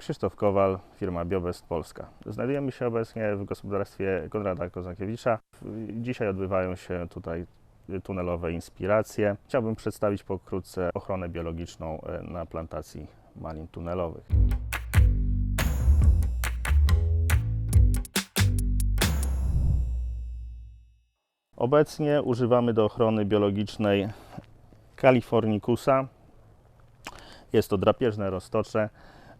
Krzysztof Kowal, firma Biobest Polska. Znajdujemy się obecnie w gospodarstwie Konrada Kozakiewicza. Dzisiaj odbywają się tutaj tunelowe inspiracje. Chciałbym przedstawić pokrótce ochronę biologiczną e, na plantacji malin tunelowych. Obecnie używamy do ochrony biologicznej Californicusa. Jest to drapieżne roztocze.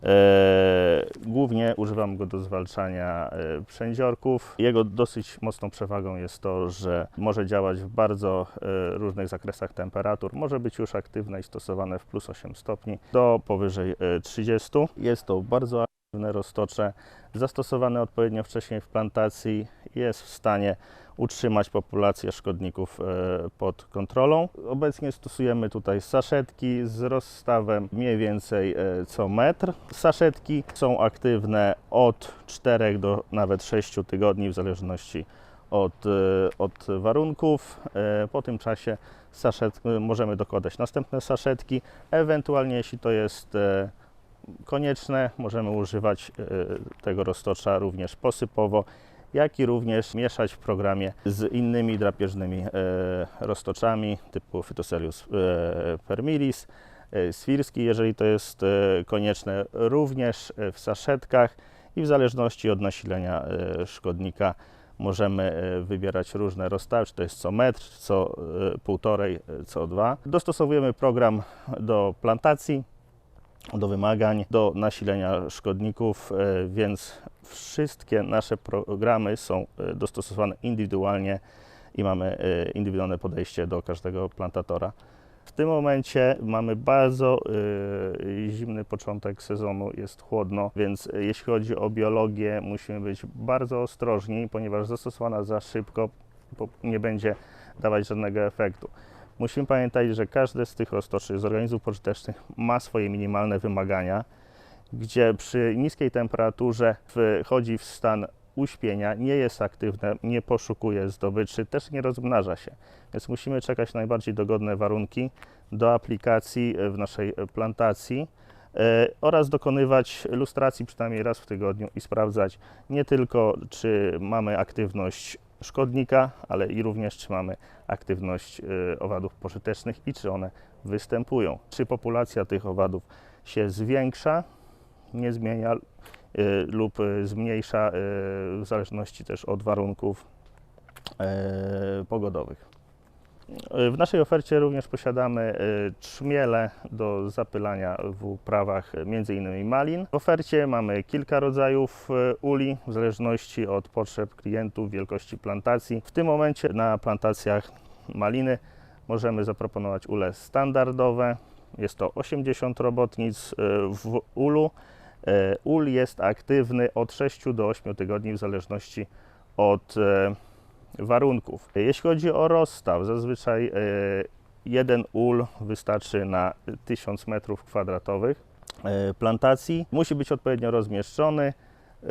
E, głównie używam go do zwalczania e, przędziorków. Jego dosyć mocną przewagą jest to, że może działać w bardzo e, różnych zakresach temperatur. Może być już aktywne i stosowane w plus 8 stopni do powyżej e, 30. Jest to bardzo aktywne roztocze, zastosowane odpowiednio wcześniej w plantacji. Jest w stanie utrzymać populację szkodników e, pod kontrolą. Obecnie stosujemy tutaj saszetki z rozstawem mniej więcej e, co metr. Saszetki są aktywne od 4 do nawet 6 tygodni w zależności od, e, od warunków. Po tym czasie saszet, możemy dokładać następne saszetki. Ewentualnie jeśli to jest konieczne, możemy używać tego roztocza również posypowo jak i również mieszać w programie z innymi drapieżnymi e, roztoczami typu Phytoselius e, permilis, e, swirski, jeżeli to jest konieczne, również w saszetkach i w zależności od nasilenia szkodnika możemy wybierać różne rozstawy, czy to jest co metr, co półtorej, co dwa. Dostosowujemy program do plantacji, do wymagań, do nasilenia szkodników, e, więc wszystkie nasze programy są e, dostosowane indywidualnie i mamy e, indywidualne podejście do każdego plantatora. W tym momencie mamy bardzo zimny początek sezonu, jest chłodno, więc jeśli chodzi o biologię, musimy być bardzo ostrożni, ponieważ zastosowana za szybko nie będzie dawać żadnego efektu. Musimy pamiętać, że każde z tych roztoczy z organizmów pożytecznych ma swoje minimalne wymagania, gdzie przy niskiej temperaturze wchodzi w stan uśpienia, nie jest aktywne, nie poszukuje zdobyczy, też nie rozmnaża się. Więc musimy czekać na najbardziej dogodne warunki do aplikacji w naszej plantacji e, oraz dokonywać lustracji przynajmniej raz w tygodniu i sprawdzać nie tylko, czy mamy aktywność szkodnika, ale i również, czy mamy aktywność e, owadów pożytecznych i czy one występują. Czy populacja tych owadów się zwiększa, nie zmienia e, lub e, zmniejsza w zależności też od warunków pogodowych. W naszej ofercie również posiadamy e, trzmiele do zapylania w uprawach m.in. malin. W ofercie mamy kilka rodzajów e, uli w zależności od potrzeb klientów, wielkości plantacji. W tym momencie na plantacjach maliny możemy zaproponować ule standardowe. Jest to 80 robotnic e, w ulu. Ul jest aktywny od 6 do 8 tygodni w zależności od warunków. Jeśli chodzi o rozstaw, zazwyczaj e, jeden ul wystarczy na 1000 metrów kwadratowych e, plantacji. Musi być odpowiednio rozmieszczony, e,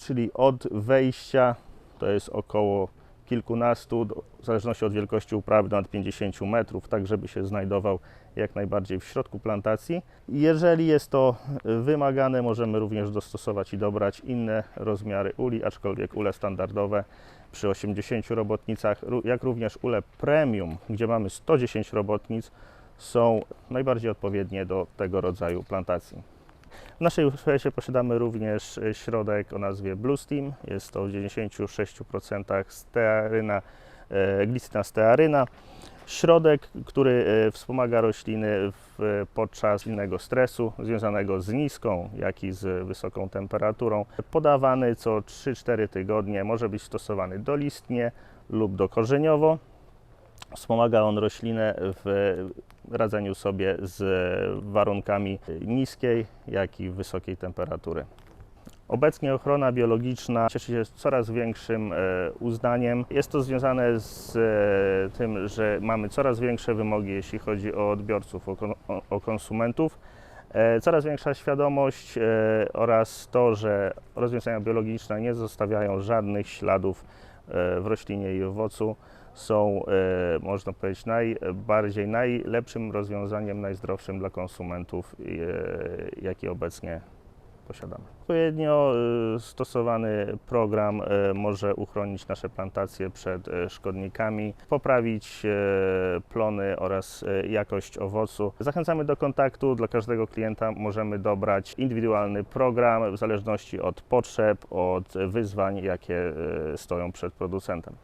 czyli od wejścia to jest około kilkunastu, w zależności od wielkości uprawy, do nad 50 metrów, tak żeby się znajdował jak najbardziej w środku plantacji. Jeżeli jest to wymagane, możemy również dostosować i dobrać inne rozmiary uli, aczkolwiek ule standardowe przy 80 robotnicach, jak również ule premium, gdzie mamy 110 robotnic, są najbardziej odpowiednie do tego rodzaju plantacji. W naszej ofercie posiadamy również e, środek o nazwie Blue Steam. Jest to w 96% stearyna, e, glicyna stearyna. Środek, który e, wspomaga rośliny w, podczas innego stresu związanego z niską, jak i z wysoką temperaturą. Podawany co 3-4 tygodnie, może być stosowany dolistnie lub dokorzeniowo. Wspomaga on roślinę w radzeniu sobie z warunkami niskiej, jak i wysokiej temperatury. Obecnie ochrona biologiczna cieszy się coraz większym e, uznaniem. Jest to związane z e, tym, że mamy coraz większe wymogi, jeśli chodzi o odbiorców, o, kon- o, o konsumentów. E, Coraz większa świadomość oraz to, że rozwiązania biologiczne nie zostawiają żadnych śladów w roślinie i owocu, są, e, można powiedzieć, najbardziej, najlepszym rozwiązaniem, najzdrowszym dla konsumentów, e, jakie obecnie posiadamy. Odpowiednio y, stosowany program może uchronić nasze plantacje przed szkodnikami, poprawić plony oraz jakość owocu. Zachęcamy do kontaktu. Dla każdego klienta możemy dobrać indywidualny program w zależności od potrzeb, od wyzwań, jakie stoją przed producentem.